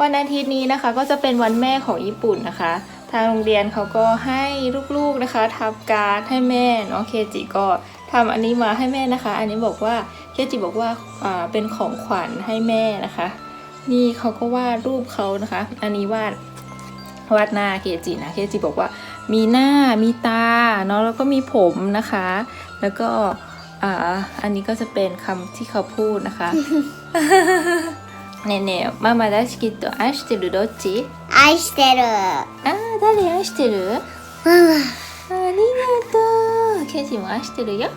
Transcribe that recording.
วันอาทิตย์นี้นะคะก็จะเป็นวันแม่ของญี่ปุ่นนะคะ ทางโรงเรียนเขาก็ให้ลูกๆนะคะทำการ์ดให้แม่เนาะเคจิก็ทำอันนี้มาให้แม่นะคะ อันนี้บอกว่าเคจิบอกว่าอ่าเป็นของขวัญให้แม่นะคะ นี่เขาก็วาดรูปเขานะคะ อันนี้วาด วาดหน้าเคจินะเคจิบอกว่ามีหน้ามีตาเนาะแล้วก็มีผมนะคะ แล้วก็อ่าอันนี้ก็จะเป็นคำที่เขาพูดนะคะ ねえねえママ大好きと愛してるどっち愛してるあー誰愛してるママありがとうケイジも愛してるよ